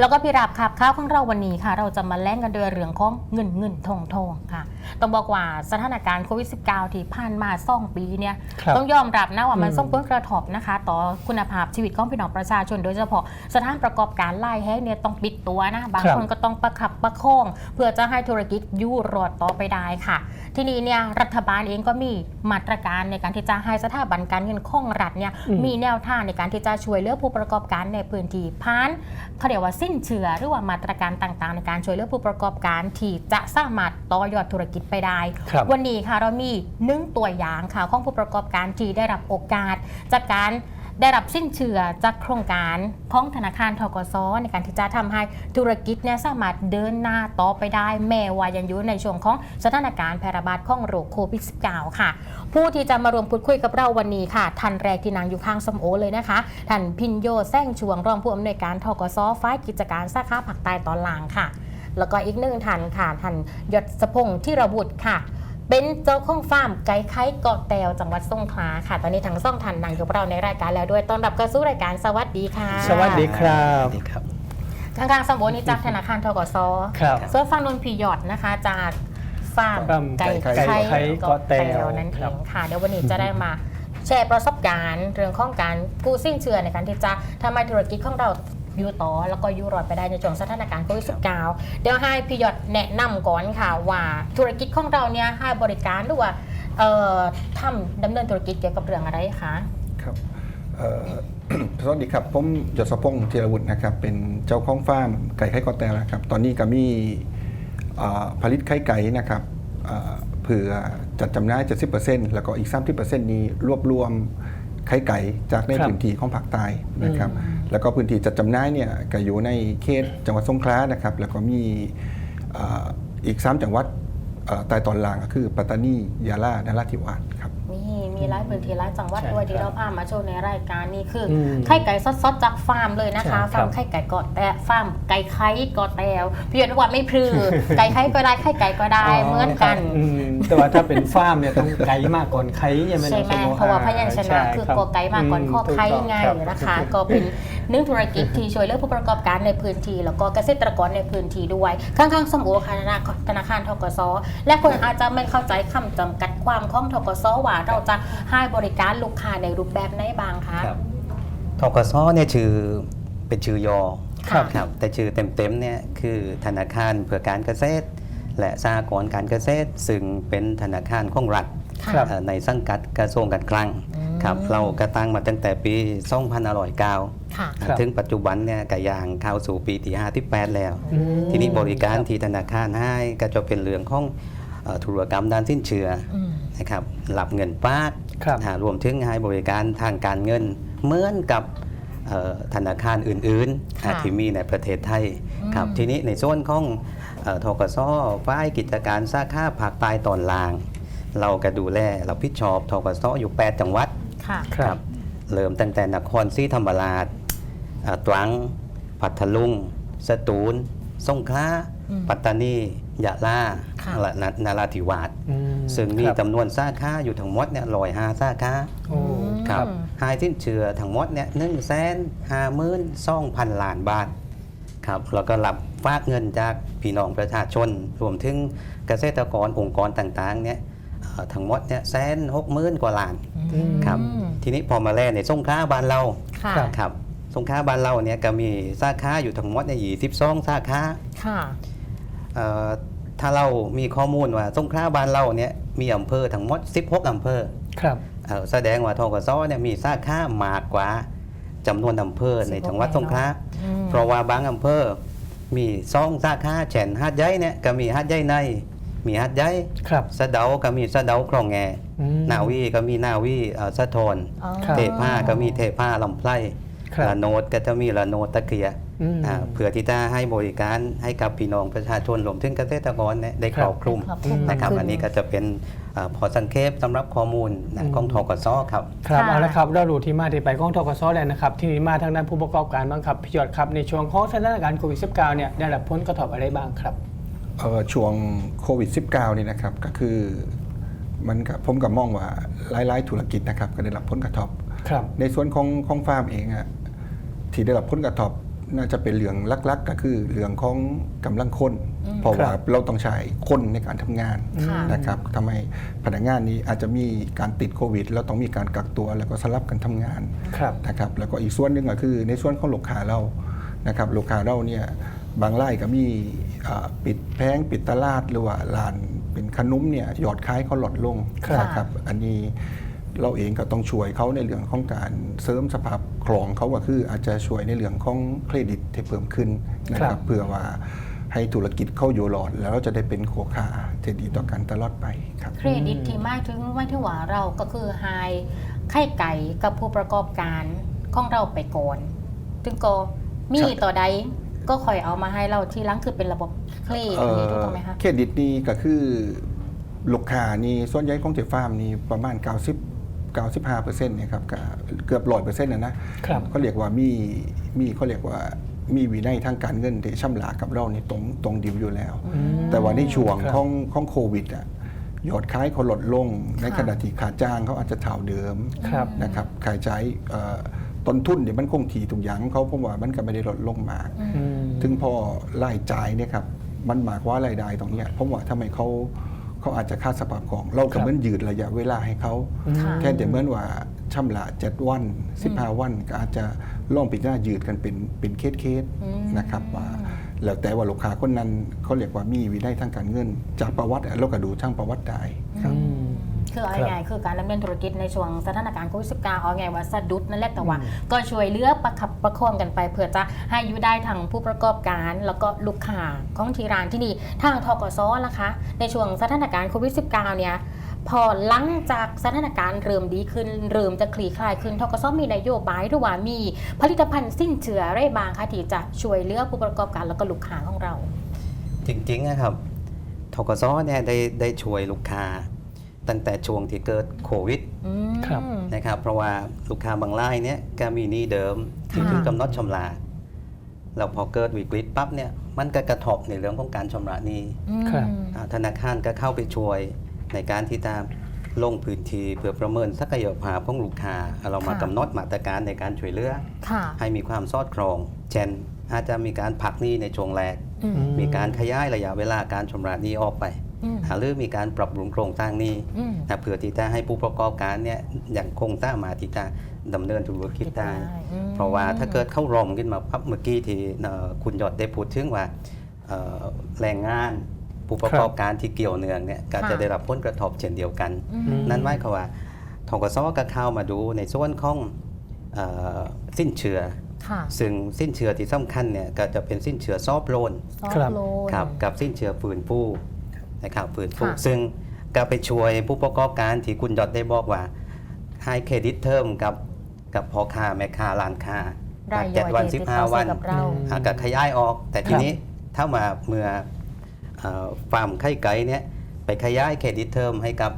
แล้วก็พี่ราบครับข้าวของเราวันนี้ค่ะ เราจะมาแล่งกันด้วยเรื่องของเงินเงินทองทองค่ะ ต้องบอกว่าสถานการณ์โควิด -19 ที่ผ่านมาซ่องปีเนี่ยครับต้องยอมรับนะว่ามันอืมส่งผลกระทบนะคะ ต่อคุณภาพชีวิตของพี่น้องประชาชน โดยเฉพาะสถานประกอบการไล่แห้งเนี่ยต้องปิดตัวนะบางครับ คนก็ต้องประคับประคอง เพื่อจะให้ธุรกิจอยู่รอดต่อไปได้ค่ะ ทีนี้เนี่ยรัฐบาลเองก็มีมาตรการในการที่จะให้สถาบันการเงินของรัฐเนี่ยอืม มีแนวทางในการที่จะช่วยเหลือผู้ประกอบการในพื้นที่พานเขาเรียกว่าสิ้นเชื่อหรือว่ามาตรการต่างๆ ในการช่วยเหลือผู้ประกอบการที่จะสามารถต่อยอดธุรกิจไปได้ ครับวันนี้ค่ะเรามีหนึ่งตัวอย่างค่ะของผู้ประกอบการที่ได้รับโอกาส จากการได้รับสิ้นเชื่อจากโครงการของธนาคารทกสในการที่จะทำให้ธุรกิจเนี่ยสามารถเดินหน้าต่อไปได้ แม้ว่ายังอยู่ในช่วงของสถานการณ์แพร่ระบาดของโรคโควิด -19 ค่ะ ผู้ที่จะมารวมพูดคุยกับเราวันนี้ค่ะท่านแรกที่นางอยู่ข้างสมโอเลยนะคะท่านพินโยแซงชวงรองผู้อำนวยการทกสฝ่ายกิจการสาขาผักใต้ตอนล่างค่ะ แล้วก็อีกหนึ่งท่านค่ะท่านยศพงษ์ที่ระบุตรค่ะเป็นเจ้าของฟาร์มไก่ไข่เกาะแตวจังหวัดสงขลาค่ะ ตอนนี้ทั้งสองท่านนั่งอยู่กับเราในรายการแล้วด้วยต้อนรับเข้าสู่รายการสวัสดีค่ะ สวัสดีครับสวัสดีครับข้างๆสมโอนี่จากธนาคารทกสครับส่วนฟังนนพียอดนะคะจากฟาร์มฟาร์มไก่ไก่ไข่ไข่เกาะแตวนั่นคเอรับงค่ะเดี๋ยววันนี้จะได้มาแชร์ประสบการณ์เรื่องของการกู้สิ้นเชื่อในการที่จะทำให้ธุรกิจของเรา อยู่ต่อแล้วก็อยู่รอดไปได้ในช่วงสถานการณ์โควิด -19 เดี๋ยวให้พี่ยอดแนะนำก่อนค่ะว่าธุรกิจของเราเนี่ยให้บริการหรือว่าเอ่อทำดำเนินธุรกิจเกี่ยวกับเรื่องอะไรคะครับเอ่อสวัสดีครับผมยศพงษ์ธีรวุฒินะครับเป็นเจ้าของฟาร์มไก่ไข่กอแตวนะครับตอนนี้ก็มีเอ่อผลิตไข่ไก่นะครับเอ่อเผื่อจัดจำหน่าย 70%แล้วก็อีก 30%นี้รวบรวมไข่ไก่จากในครับพื้นที่ของภาคใต้นะครับอืม แล้วก็พื้นที่จัดจำหน่ายเนี่ยก็อยู่ในเขตจังหวัดสงขลานะครับแล้วก็มีเอ่ออีก 3 จังหวัดเอ่อใต้ตอนล่างก็คือปัตตานียะลานราธิวาสครับมีมีหลายพื้นที่หลายจังหวัดใช่ด้วยครับที่เราพามาโชว์ในรายการนี้คืออมไข่ไก่สดๆจากฟาร์มเลยนะคะใช่ครับฟาร์มไข่ไก่กอดแต่ฟาร์มไก่ไข่กอดแตวพี่ยศว่าไม่พลือไก่ไข่ก็ได้ไข่ไก่ก็ได้เหมือนกันครับอืม แต่ว่าถ้าเป็นฟาร์มเนี่ยต้องไกลมากก่อนไข่ใช่ไหมใช่ไหมน้องสโเพราะว่าพยัญชใช่นะคือรับกอไก่มากก่อนมข้อไข่ถูกต้องไงรับนะคะ ก็เป็นหนึ่งธุรกิจที่ช่วยเหลือผู้ประกอบการในพื้นที่ แล้วก็เกษตรกรในพื้นที่ด้วย ข้างๆสมโอค่ะธนาคารธนาคารทกสและคนอาจจะไม่เข้าใจคำจำกัดความของทกสว่าเราจะให้บริการลูกค้าในรูปแบบไหนบ้างคะครับทกสเนี่ยชื่อเป็นชื่อยอครับครับแต่ชื่อเต็มๆเนี่ยคือธนาคารเพื่อการเกษตร และสหกรณ์การเกษตร ซึ่งเป็นธนาคารของรัฐค่ะครับเอ่อในสังกัดกระทรวงการคลังอืมครับเรากระตั้งมาตั้งแต่ปี2509ค่ะครับถึงปัจจุบันเนี่ยกยางเข้าสู่ปีที่58แล้วอืมทีนี้บริการที่ธนาคารให้ก็จะเป็นเรื่องของเอ่อธุรกรรมด้านสิ้นเชื่ออืมนะครับหลับเงินปากครับอ่ารวมถึงให้บริการทางการเงินเหมือนกับเอ่อธนาคารอื่นๆค่ะอ่าที่มีในประเทศไทยอืมครับทีนี้ในส่วนของเอ่อ ทกสฝ่ายกิจการสาขาภาคใต้ตอนล่าง เราก็ดูแลเราพิดชอบทกสอยู่ 8 จังหวัดค่ะครับเริ่มตั้งแต่นครศรีธรรมราชอ่าตรังพัทลุง สตูลสงขลาอืมปัตตานียะลาค่ะและนนาราธิวาสอืมซึ่งมีครับจำนวนสาขาอยู่ทั้งหมดเนี่ยลอยหาสาขาโอ้ครับหายสิ้นเชื่อทั้งหมดเนี่ยหนึ่งแสนห้าหมื่นสองพันล้านบาทครับแล้วก็รับ ฝากเงินจากพี่น้องประชาชน รวมถึงเกษตรกรองค์กรต่างๆเนี่ยเอ่อทั้งหมดเนี่ยแสนหกหมื่นกว่าล้านอืมครับทีนี้พอมาแล่ในสงขลาบ้านเราค่ะครับครับสงขลาบ้านเราเนี่ยก็มีสาขาอยู่ทั้งหมดเนี่ยยี่สิบสองสาขาค่ะเอ่อถ้าเรามีข้อมูลว่าสงขลาบ้านเราเนี่ยมีอำเภอทั้งหมด 16 อำเภอครับเอ่อแสดงว่าทกสเนี่ยมีสาขามากกว่าจำนวนอำเภอในจังหวัดสงขลาอืมเพราะว่าบางอำเภอ มีสองสาขาเช่นหาดใหญ่เนี่ยก็มีหาดใหญ่ใน มีหาดใหญ่ครับสะเดาก็มีสะเดาคลองแงอืม นาวีก็มีนาวีเอ่อสะทนอ๋อ ครับ เทผ้าก็มีเทผ้าลำไพร่ครับ ละโนดก็จะมีละโนดตะเกียอืมอ่า เพื่อที่จะให้บริการให้กับพี่น้องประชาชนรวมถึงเกษตรกรเนี่ยได้ครอบคลุมครอบคลุมนะครับมากขึ้นอันนี้ก็จะเป็นเอ่อพอสังเขปสำหรับข้อมูลนะอืมของทกสครับ ครับค่ะเอาละครับเรารู้ที่มาที่ไปของทกสแล้วนะครับ ที่นี้มาทางด้านผู้ประกอบการบ้างครับพี่ยอดครับในช่วงของสถานการณ์โควิด -19 เนี่ยได้รับผลกระทบอะไรบ้างครับเอ่อช่วงโควิด -19 นี่นะครับก็คือมันกับผมกับมองว่าหลายๆธุรกิจนะครับก็ได้รับผลกระทบครับในส่วนของของฟาร์มเองอะที่ได้รับผลกระทบ น่าจะเป็นเรื่องลักๆ ก็คือเรื่องของกำลังคนอืมเพราะว่าครับเราต้องใช้คนในการทำงานค่ะ นะครับทำให้พนักงานนี้อาจจะมีการติดโควิด แล้วต้องมีการกักตัวแล้วก็สลับกันทำงาน ครับ นะครับแล้วก็อีกส่วนหนึ่งก็คือในส่วนของลูกค้าเรานะครับลูกค้าเราเนี่ยบางรายก็มีอ่าปิดแพงปิดตลาดหรือว่าร้านเป็นขนมเนี่ยยอดขายเขาลดลงครับนะครับอันนี้ เราเองก็ต้องช่วยเขาในเรื่องของการเสริมสภาพคล่องเขาก็คืออาจจะช่วยในเรื่องของเครดิตที่เพิ่มขึ้นนะคครัรับบเพื่อว่าให้ธุรกิจเข้าอยู่รอด แล้วเราจะได้เป็นโคค้าที่ดีต่อกันตลอดไปครับเครดิตที่หมายถึงหมายถึงว่าเราก็คือไฮไข่ไก่กับผู้ประกอบการของเราไปก่อนถึงก็มีใช่ต่อใดก็คอยเอามาให้เราทีหลังคือเป็นระบบเครดิตเอ่นี้อถูกต้องไหมคะเครดิตนี่ก็คือลูกค้านี่ส่วนใหญ่ของเจฟาร์มนี่ประมาณ 90 95เปอร์เซ็นต์เนี่ยครับก็เกือบร้อยเปอร์เซ็นต์นะนะครับ เขาเรียกว่ามีมีเขาเรียกว่ามีวินัยทางการเงินที่ช่ำหลากับเรานี่ตรงตรงดิวอยู่แล้วอืมแต่ว่าในช่วงครับของของโควิดอะยอดขายเขาลดลง ในขณะที่ค่าจ้างเขาอาจจะเท่าเดิมครับนะครับค่าใช้เอ่อต้นทุนเนี่ยมันคงที่ทุกอย่างของเขาผมว่ามันก็ไม่ได้ลดลงมากอืมถึงพอรายจ่ายเนี่ยครับมันหมากว่ารายได้ตรงเนี้ยผมว่าทำไมเขา เขาอาจจะค่าสภาพของ เราครัก็บเหมือนยืดระยะเวลาให้เขาค่ะแค่แต่เหมือนว่าช่ำละ7วัน15วัน ก็อาจจะล่องปิดหน้ายืดกันเป็นเป็นเคสเคสๆอืมนะครับว่าแล้วแต่ว่าลูกค้าคนนั้นเขาเรียกว่ามีวินัยทางการเงิน จากประวัติเราก็ดูทั้งประวัติได้ครับอืม คือเอาครับง่ายๆคือการดำเนินธุรกิจในช่วงสถานการณ์โควิดสิบเก้าเอาไงายว่าสะดุดนั่นแหละแต่ว่า ก็ช่วยเหลือประคับประคองกันไปเพื่อจะให้อยู่ได้ทั้งผู้ประกอบการ แล้วก็ลูกค้าของที่ร้านที่นี่ทางทกสล่ะคะ ในช่วงสถานการณ์โควิดสิบเก้าเนี่ยพอหลังจากสถานการณ์เริ่มดีขึ้น เริ่มจะคลี่คลายขึ้นทกสมีนโยบายหรือว่ามีผลิตภัณฑ์สิ้นเชื้ออะไรบางคะที่จะช่วยเหลือผู้ประกอบการแล้วก็ลูกค้าของเรา จริงๆนะครับทกศเนี่ยได้ได้ช่วยลูกค้า ตั้งแต่ช่วงที่เกิดโควิดอืม ครับ นะครับเพราะว่าลูกค้าบางรายเนี่ยก็มีหนี้เดิมที่ค่ะถึงกำหนดชำระแล้วพอเกิดวิกฤตปั๊บเนี่ยมันก็กระทบในเรื่องของการชำระหนี้อืม ครับ อ่าธนาคารก็เข้าไปช่วยในการที่จะลงพื้นที่เพื่อประเมินศักยภาพของลูกค้าเรามาค่ะ กำหนดมาตรการในการช่วยเหลือ ค่ะให้มีความสอดคล้อง เช่นอาจจะมีการพักหนี้ในช่วงแรก อืม มีการขยายระยะเวลาการชำระหนี้ออกไป อืมหรือมีการปรับปรุงโครงสร้างหนี้อืมนะเพื่อที่จะให้ผู้ประกอบการเนี่ยยังคงสามารถที่จะดำเนินธุรกิจได้อืมเพราะว่าถ้าเกิดเข้ารอมขึ้นมาปั๊บเมื่อกี้ที่เอ่อคุณยอดได้พูดถึงว่าเอ่อแรงงานผู้ประกอบการที่เกี่ยวเนื่องเนี่ยก็จะได้รับผลกระทบเช่นเดียวกันอืมนั่นหมายความว่าทกสก็เข้ามาดูในส่วนของเอ่อสิ้นเชื้อค่ะซึ่งสิ้นเชื้อที่สำคัญเนี่ยก็จะเป็นสิ้นเชื้อซอฟต์โลนซอฟครับต์โลนครับกับสิ้นเชื้อฟื้นฟู นะครับฟื้นฟูค่ะซึ่งก็ไปช่วยผู้ประกอบการที่คุณยอดได้บอกว่า ให้เครดิตเทอมกับกับพ่อค้าแม่ค้าร้านค้ารายเจ็ย่ดอยวันที่สิบติดห้าต่อวัน กับเราอืมอ่าก็ขยายออก แต่ทีครับนี้ถ้ามาเมื่อเอ่อฟาร์มไข่ไก่เนี่ยไปขยายเครดิตเทอมให้กับ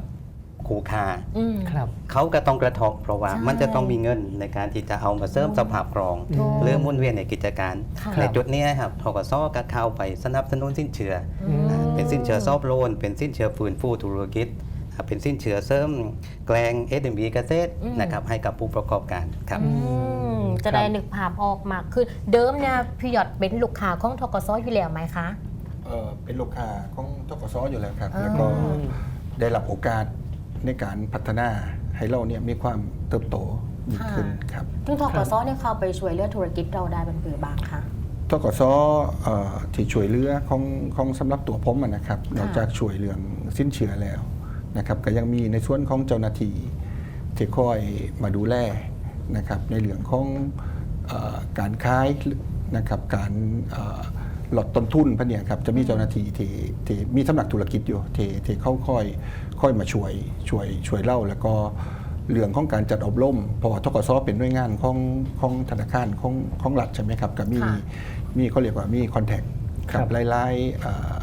คู่ค้าอืม ครับ เขาก็ต้องกระทบเพราะว่าใช่มันจะต้องมีเงินในการที่จะเอามาเสริมสภาพคล่องถูกหรือหมุนเวียนในกิจการ ค่ะ ในจุดเนี้ยครับทกสก็เข้าไปสนับสนุนสินเชื่ออมอ่าเป็นสินเชื่อซอฟต์โลน เป็นสินเชื่อฟื้นฟูธุรกิจอ่าเป็นสินเชื่อเสริมแกลง SME เกษตรอืม นะครับให้กับผู้ประกอบการครับ อืมจะได้ครับ นึกภาพออกมากคือเดิมเนี่ยพี่หยอดเป็นลูกค้าของทกสอยู่แล้วไหมคะ เอ่อเป็นลูกค้าของทกสอยู่แล้วครับอ่าแล้วก็ได้รับโอกาส ในการพัฒนาให้เราเนี่ยมีความเติบโตยิ่งขึ้นครับซึ่งทกสเนี่ยเข้าไปช่วยเหลือธุรกิจเราได้เป็นผือบางค่ะทกสเอ่อที่ช่วยเหลือของของสำหรับตัวผมอะนะครับนอกจากช่วยเรื่องสิ้นเชื้อแล้วนะครับก็ยังมีในส่วนของเจ้าหน้าที่ที่คอยมาดูแลนะครับในเรื่องของเออการขายนะครับการเอ่อลดต้นทุนพะเนี่ยครับจะมีเจ้าหน้าที่ที่ที่มีสำนักธุรกิจอยู่ที่ที่เขาค่อย ค่อยมาช่วยช่วยช่วยเล่า แล้วก็เรื่องของการจัดอบรมเพราะว่าทกสเป็นหน่วยงานของของธนาคารของของรัฐใช่ไหมครับก็มีค่ะมีเขาเรียกว่ามีคอนแทคครักับบหลายๆเอ่อ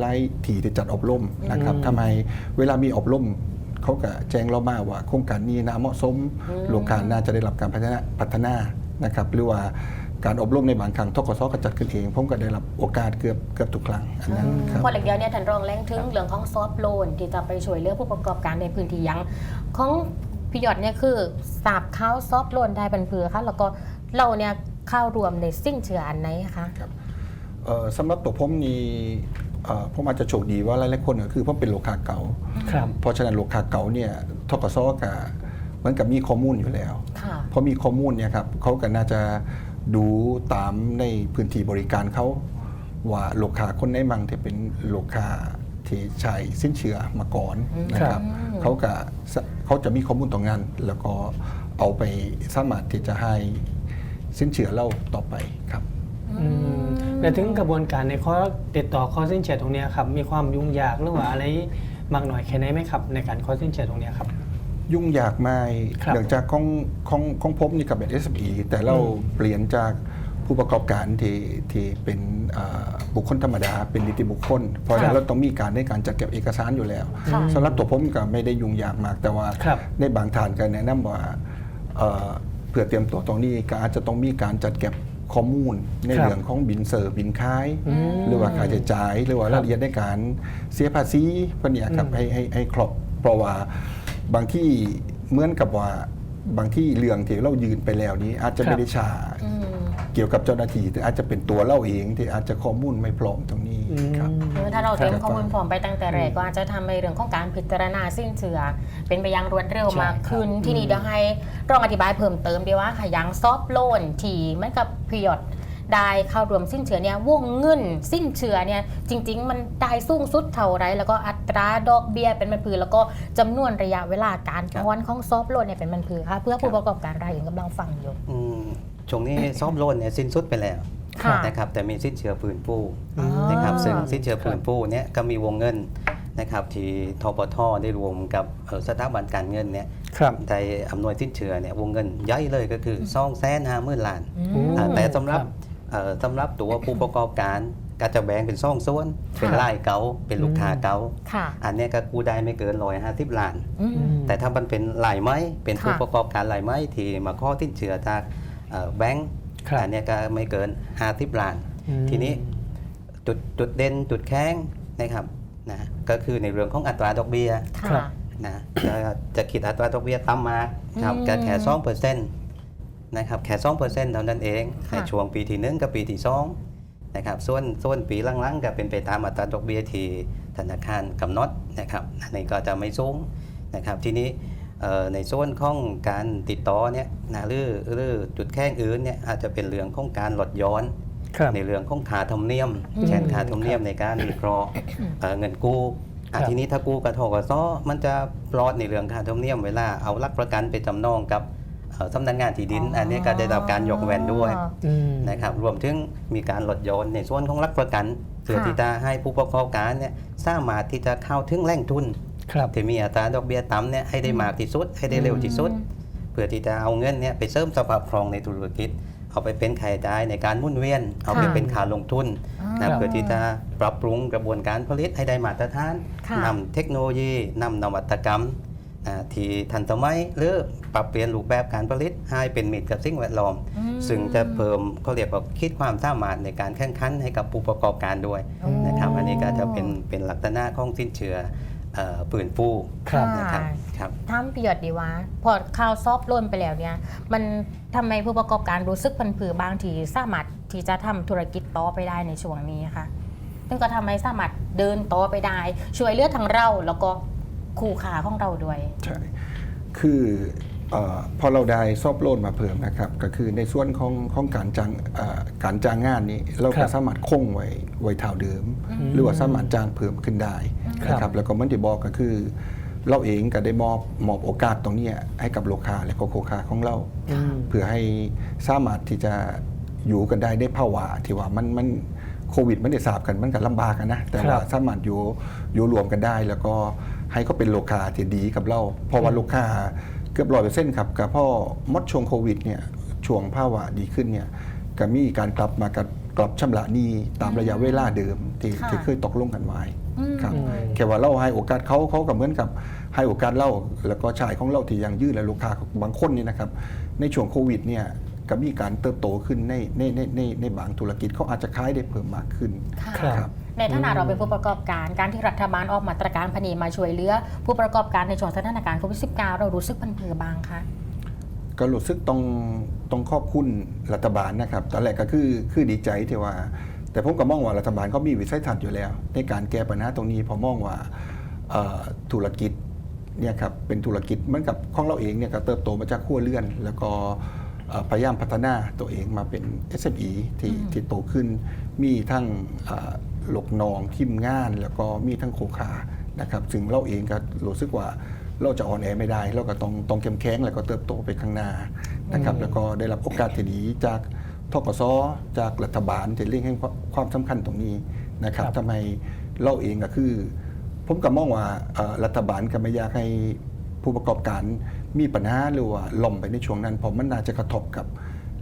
หลายๆที่ที่จัดอบรมนะครับอืม ทำไมเวลามีอบรมเขาก็แจ้งเรามาว่า โครงการนี้น่าเหมาะสมอืมลูกค้าน่าจะได้รับการพัฒนาพัฒนานะครับหรือว่า การอบรมในบางครั้งทกสก็จัดขึ้นเอง ผมก็ได้รับโอกาสเกือบเกือบทุกครั้งอันนั้นครับพอหลักเดียวเนี่ยท่านรองแรงถึงเรื่องของซอฟต์โลนที่จะไปช่วยเหลือผู้ประกอบการในพื้นที่ยังของพี่หยอดเนี่ยคือสาบเขาซอฟต์โลนได้เป็นเผือค่ะแล้วก็เราเนี่ยเข้ารวมในสิ้นเชื่ออันไหนคะเอ่อสำหรับตัวผมนี่เอ่อผมอาจจะโชคดีว่าหลายๆคนก็คือผมเป็นลูกค้าเก่าครับเพราะฉะนั้นลูกค้าเก่าเนี่ยทกสกับเหมือนกับมีข้อมูลอยู่แล้วค่ะพอมีข้อมูลเนี่ยครับเขาก็น่าจะ ดูตามในพื้นที่บริการเขาว่าลูกค้าคนไหนมั่งที่เป็นลูกค้าที่ใช้สิ้นเชื่อมาก่อนนะครับครับเขาก็สะเขาจะมีข้อมูลตรงนั้นแล้วก็เอาไปสามารถที่จะให้สิ้นเชื่อเราต่อไปครับอืมและถึงกระบวนการในข้อติดต่อข้อสิ้นเชื่อตรงเนี้ยครับมีความยุ่งยากหรือว่าอะไรมากหน่อยแค่ไหนไหมครับ ในการข้อสิ้นเชื่อตรงเนี้ยครับ ยุ่งยากไหมครับเนื่องจากของของของผมนี่กับเป็น SME แต่เราอืมเปลี่ยนจากผู้ประกอบการที่ที่เป็นอ่าบุคคลธรรมดา เป็นนิติบุคคล เพราะฉะนั้นเราต้องมีการในการจัดเก็บเอกสารอยู่แล้วค่ะ สำหรับตัวผมก็ไม่ได้ยุ่งยากมากแต่ว่าครับ ในบางฐานก็แนะนำว่าเอ่อเพื่อเตรียมตัวตรงนี้ก็อาจจะต้องมีการจัดเก็บข้อมูลในครับเรื่องของบินเซอร์บินค้าย อืม หรือว่าค่าใช้จ่ายหรือว่าครัราบยละเอียดในการเสียภาษีพวกเนี้ยครับอืมให้ให้ให้ครบเพราะว่า บางที่เหมือนกับว่าบางที่เรื่องที่เรายืนไปแล้วนี้ อาจจะครับไม่ได้ชาอืมเกี่ยวกับเจ้าหน้าที่แต่อาจจะเป็นตัวเราเองที่อาจจะข้อมูลไม่พร้อมตรงนี้ครับคือถ้าเราเตรียมครับข้อมูลพร้อมไปตั้งแต่แรกก็อาจจะทำในเรื่องของการพิจารณาสิ้นเชื่อเป็นไปอยังรวดเร็วใช่มากขึ้นครับที่นี่อืมเดี๋ยวให้รองอธิบายเพิ่มเติมดีว่าค่ะอยังซอฟโลนที่เหมันกับพิยอด ได้เข้ารวมสิ้นเชื่อเนี่ยวงเงินสิ้นเชื่อเนี่ยจริง ๆ มันได้สูงสุดเท่าไรแล้วก็อัตราดอกเบี้ยเป็นมันพือแล้วก็จำนวนระยะเวลาการครับผ่อนของซอฟโลนเนี่ยเป็นมันพือค่ะเพื่อผู้ประกอบการรายอื่นกำลังฟังอยู่อืมช่วงนี้ซ่อมโลนเนี่ยสิ้นสุดไปแล้วค่ะนะครับแต่มีสิ้นเชื้อฟื้นฟูอ๋อนะครับซึ่งสิ้นเชื้อฟื้นฟูเนี่ยก็มีวงเงินนะครับที่ทปทได้รวมกับเอ่อสถาบันการเงินเนี่ยครับได้อำนวยสิ้นเชื้อเนี่ยวงเงินใหญ่เลยก็คือ2องแสนห้าหมื่นล้านอืมอ่าแต่สำหรับครับเอ่อ สำหรับตัวผู้ประกอบการก็จะแบ่งเป็นสองส่วน เป็นรายเก่าเป็นลูกค้าเก่าค่ะ อันเนี้ยก็กู้ได้ไม่เกินร้อยห้าสิบล้าน อืม แต่ถ้ามันเป็นรายไม้เป็นผู้ค่ะ ประกอบการรายไม้ที่มาข้อทิ้นเชื่อจากเอ่อแบงก์ครับ อันเนี้ยก็ไม่เกิน50ล้าน อืม ทีนี้จุดจุดเด่นจุดแข็งนะครับนะก็คือในเรื่องของอัตราดอกเบี้ยครัค่ะบนะจะจะคิดอัตราดอกเบี้ยต่ำมากครับอืม ก็แค่สองเปอร์เซ็นต์ นะครับแค่สองเปอร์เซ็นต์เท่านั้นเองค่ะในช่วงปีที่หนึ่งกับปีที่สองนะครับส่วนส่วนปีหลังๆ ก็เป็นไปตามอัตราดอกเบี้ยที่ธนาคารกำหนดนะครับอันนี้ก็จะไม่สูงนะครับทีนี้เอ่อในส่วนของการติดต่อเนี่ยนะหรือหรือจุดแข้งอื่นเนี่ยอาจจะเป็นเรื่องของการลดย้อนครับในเรื่องของค่าธรรมเนียมอืมเช่นค่าธรรมเนียมในการวิเคราะห์เอ่อเงินกู้อะครับทีนี้ถ้ากู้กับทกสมันจะปลอดในเรื่องค่าธรรมเนียมเวลาเอาหลักประกันไปจำนองกับเอ่อ สำนักงานที่ดิน อันนี้ก็ได้รับการยกเว้นด้วยอืมนะครับรวมถึงมีการลดหย่อนในส่วนของหลักประกันเพื่อที่จะให้ผู้ประกอบการเนี่ยสามารถที่จะเข้าถึงแหล่งทุนครับที่มีอัตราดอกเบี้ยต่ำเนี่ยให้ได้มากที่สุด ให้ได้เร็วที่สุด เพื่อที่จะเอาเงินเนี่ยไปเสริมสภาพคล่องในธุรกิจเอาไปเป็นค่าใช้จ่ายในการหมุนเวียน เอาไปค่ะเป็นค่าลงทุนอ่านะเพื่อที่จะปรับปรุงกระบวนการผลิตให้ได้มาตรฐานค่ะนำเทคโนโลยีนำนวัตกรรมอ่า ที่ทันสมัยหรือปรับเปลี่ยนรูปแบบการผลิตให้เป็นมิตรกับสิ่งแวดล้อมอืมซึ่งจะเพิ่มเขาเรียกว่าคิดความสามารถในการแข่งขันให้กับผู้ประกอบการด้วยอ๋อนะครับอันนี้ก็จะเป็นเป็นลักษณะของสินเชื่อเอ่อปืนฟูครับนะครับครับถามพี่หยอดดีว่าพอข่าวซอฟต์ล่นไปแล้วเนี่ย มันทำไมผู้ประกอบการรู้สึกพันผือบางทีสามารถที่จะทำธุรกิจต่อไปได้ในช่วงนี้คะซึ่งก็ทำให้สามารถเดินต่อไปได้ ช่วยเหลือดทางเราแล้วก็ คู่ขาของเราด้วย ใช่ คือเออพอเราได้ซอบโลนมาเพิ่มนะครับ ก็คือในส่วนของของการจ้างเอ่อการจ้างงานนี้เราครัก็บสามารถคงไว้ไว้เท่าเดิมอืมหรือว่าสามารถจ้างเพิ่มขึ้นได้ครับนะครับแล้วก็มันที่บอกก็คือ เราเองก็ได้มอบมอบโอกาสตรงเนี้ยให้กับลูกค้าและก็โคค้าของเราอืมเพื่อให้สามารถที่จะอยู่กันได้ได้ภาวะที่ว่ามันมันโควิดไม่ได้สาบกันมันก็ลำบากอะนะ แต่ครับว่าสามารถอยู่อยู่รวมกันได้แล้วก็ ให้เขาเป็นลูกค้าที่ดีกับเราเพราะว่าลูกค้าเกือบร้อยเปอร์เซ็นต์ครับกับพ่อมดช่วงโควิดเนี่ยช่วงภาวะดีขึ้นเนี่ยก็มีการกลับมากับกลับชำระหนี้ตามระยะเวลาเดิมที่ค่ะที่เคยตกลงกันไว้อืมครับอืมแค่ว่าเราให้โอกาสเขาเขาก็เหมือนกับให้โอกาสเราแล้วก็ชายของเราที่ยังยืดและลูกค้าบางคนนี่นะครับ ในช่วงโควิดเนี่ยก็มีการเติบโตขึ้นในในในในในบางธุรกิจเขาอาจจะขายได้เพิ่มมากขึ้นค่ะครับ ในฐานะเราเป็นผู้ประกอบการการที่รัฐบาลออกมาตรการพนีมาช่วยเหลือ ผู้ประกอบการในช่วงสถานการณ์โควิด -19 เรารู้สึกพันผือบางคะก็รู้สึกต้องต้องขอบคุณรัฐบาลนะครับตอนแรกก็คือคือดีใจที่ว่า แต่ผมก็มองว่ารัฐบาลเขามีวิสัยทัศน์อยู่แล้ว ในการแก้ปัญหาตรงนี้ผมมองว่าเอ่อธุรกิจเนี่ยครับเป็นธุรกิจเหมือนกับของเราเองเนี่ยก็เติบโตมาจากขั้วเลื่อน แล้วก็เอ่อพยายามพัฒนาตัวเองมาเป็น SME ที่ที่โตขึ้นมีทั้งเอ่อ หลกนองทีมงาน แล้วก็มีทั้งโคขานะครับซึ่งเราเองก็รู้สึกว่าเราจะอ่อนแอไม่ได้ เราก็ต้องต้องเข้มแข็งแล้วก็เติบโตไปข้างหน้านะครับแล้วก็ได้รับโอกาสที่ดีจากทกสจากรัฐบาลที่เร่งให้ความสำคัญตรงนี้นะครับครับทำไมเราเองก็คือ ผมก็มองว่าเอ่อรัฐบาลก็ไม่อยากให้ผู้ประกอบการมีปัญหาหรือว่าล่มไปในช่วงนั้นเพราะมันน่าจะกระทบกับ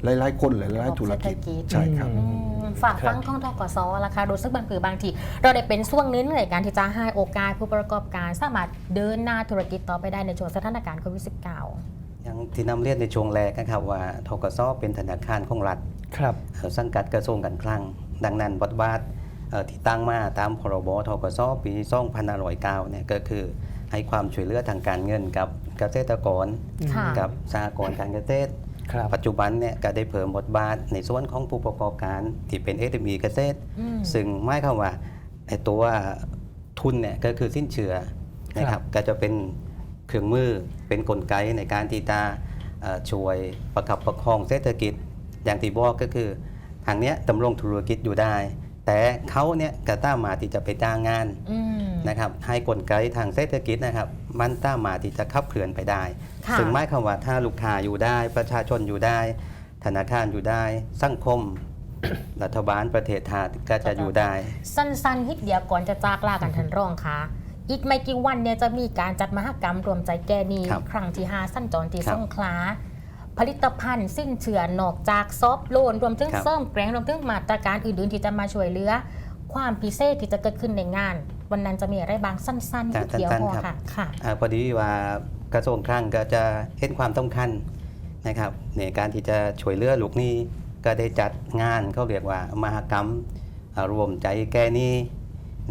หลายๆคนหลายๆธุรกิจเศรษฐกิจใช่ครับอือืม ฝากฟังของทกสราคารู้สึกบางคือบางทีเราได้เป็นช่วงนึงในการที่จะให้โอกาสผู้ประกอบการสามารถเดินหน้าธุรกิจต่อไปได้ในช่วงสถานการณ์โควิด -19 อย่างที่นำเรียนในช่วงแรกนะครับว่าทกสเป็นธนาคารของรัฐครับเอ่อสังกัดกระทรวงการคลัง ดังนั้นบทบาทเอ่อที่ตั้งมาตามพรบทกสปี2509เนี่ยก็คือให้ความช่วยเหลือทางการเงินกับเกษตรกรค่ะกับสหกรณ์การเกษตร ครับปัจจุบันเนี่ยก็ได้เพิ่มบทบาทในส่วนของผู้ประกอบการที่เป็น SME เกษตร อืม ซึ่งหมายความว่าไอ้ตัวทุนเนี่ยก็คือสิ้นเชื่อนะคครัรับบ ก็จะเป็นเครื่องมือเป็นกลไกในการที่จะเอ่อช่วยประคับประคองเศรษฐกิจ อย่างที่บอกก็คือทางเนี้ยดำรงธุรกิจอยู่ได้ แต่เขาเนี่ยก็ต้ามารถที่จะไปจ้างงาน อืม นะครับให้กลไกทางเศรษฐกิจนะครับ มันสามารถที่จะขับเคลื่อนไปได้ค่ะซึ่งหมายความว่าถ้าลูกค้าอยู่ได้ ประชาชนอยู่ได้ ธนาคารอยู่ได้ สังคม รัฐบาลประเทศชาติก็จะอยู่ได้ สั้นๆฮิตเดียวก่อนจะจากลากันทันรองค่ะอีกไม่กี่วันเนี่ยจะมีการจัดมหกรรมรวมใจแกนีครับครั้งที่5สั้นจรที่ครับสงขลาผลิตภัณฑ์สิ้นเชื่อนอกจากซอฟต์โลนรวมถึงครับเสริมแกรงรวมถึงมาตรการอื่นๆที่จะมาช่วยเหลือ ความพิเศษที่จะเกิดขึ้นในงาน วันนั้นจะมีอะไรบ้างสั้นๆอ่าฮิตเดียวสั้นพอๆครับค่ะค่ะอาพอดีว่ากระทรวงคลังก็จะเห็นความสำคัญนะครับในการที่จะช่วยเหลือลูกหนี้ก็ได้จัดงานเขาเรียกว่ามหกรรมอ่ารวมใจแก้หนี้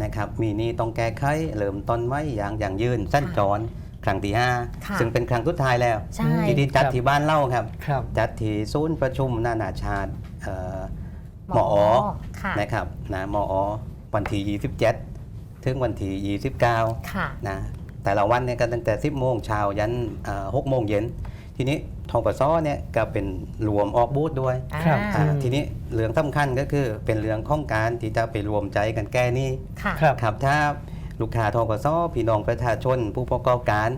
นะครับมีหนี้ต้องแก้ไขเริ่มต้นไว้อย่างอย่างยืนสั้นจรครั้งที่ค่ะ5ซึ่งเป็นครั้งสุดท้ายแล้วใช่ที่ที่จัดครับที่บ้านเล่าครับครับ จัดที่ศูนย์ประชุมนานาชาติเอ่อหมอค่ะนะครับนะหมอวันที่27 ถึงวันที่29ค่ะนะแต่ละวันเนี่ยก็ตั้งแต่ 10โมงเช้ายันเอ่อ6โมงเย็น ทีนี้ทกสเนี่ยก็เป็นรวมออกบูธด้วยครับ อ่าอืมทีนี้เรื่องสำคัญก็คือเป็นเรื่องของการที่จะไปรวมใจกันแก้หนี้ ค่ะ ครับ ครับถ้าลูกค้าทกสพี่น้องประชาชน ผู้ประกอบการ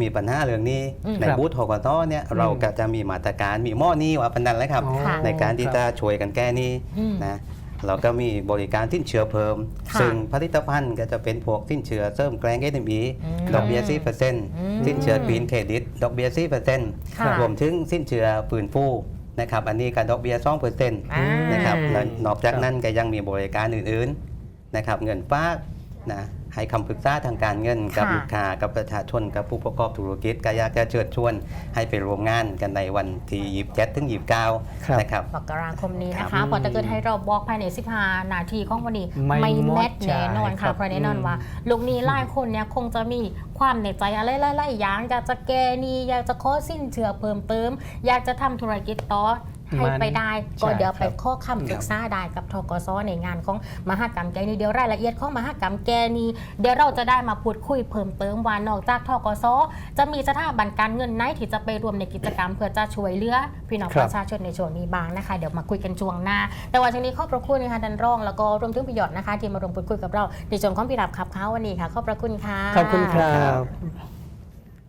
มีปัญหาเรื่องนี้ อืมในครับบูธทกสเนี่ยอืมเราก็จะมีมาตรการมีหม้อหนี้ว่าพันนั้นแหละครับ อ๋อ ค่ะ ในการที่จะช่วยกันแก้หนี้อืม นะ เราก็มีบริการสิ้นเชื้อเพิ่ม ค่ะซึ่งผลิตภัณฑ์ก็จะเป็นพวกสิ้นเชื้อเสริมแกรงเอ m มีอืมดอกเบี้ย4เปอร์เซ็นต์อืมสิ้นเชื้อกรีนเครดิตดอกเบี้ย4เปอร์เซ็นต์ค่ะ รวมถึงสิ้นเชื้อฟื้นฟูนะครับอันนี้การดอกเบี้ย2เปอร์เซ็นต์ อ่า นะครับและนอกจากครับนั้นก็ยังมีบริการอื่นๆนะครับเงินฝากนะ ให้คำปรึกษาทางการเงินกับค่ะ ลูกค้ากับประชาชนกับผู้ประกอบธุรกิจก็อยากจะเชิญชวน ให้ไปร่วมงานกันในวันที่27ถึงครับ 29นะครับ มกราคมนี้นะครัคะบพอจะเกิดให้เราบอกภายใน 15 นาทีของวันนี้ไม่ไม่หมดแมทแน่นอนจ่ายครัค่ะบเพราะแน่นอนอืมว่า ลูกหนี้หลายคนเนี่ยคงจะมีความในใจอะไรหลายๆอย่างอยากจะแก้หนี้อยากจะขอสิ้นเชื่อเพิ่มเติม อยากจะทำธุรกิจต่อ ให้มันไปได้ก็ใช่เดี๋ยวไปครับข้อคำปรึกษาได้กับทกสในงานของมหกรรมแกนี้เดี๋ยวรายละเอียดของมหกรรมแกนี้เดี๋ยวเราจะได้มาพูดคุยเพิ่มเติมว่านอกจากทกสจะมีสถาบันการเงินไหนที่จะไปรวมในกิจกรรมเพื่อจะช่วยเหลือพี่น้องครัปบระชาชนในช่วงนี้บ้างนะคะ เดี๋ยวมาคุยกันช่วงหน้า แต่ว่าช่วงนี้ขอบพระคุณนะคะดันรองแล้วก็รวมถึงประโยชน์นะคะ ที่มาร่วมพูดคุยกับเราในช่วงของพี่รับขับเขาวันนี้ค่ะขอบพระคุณค่ะขอบคุณครับ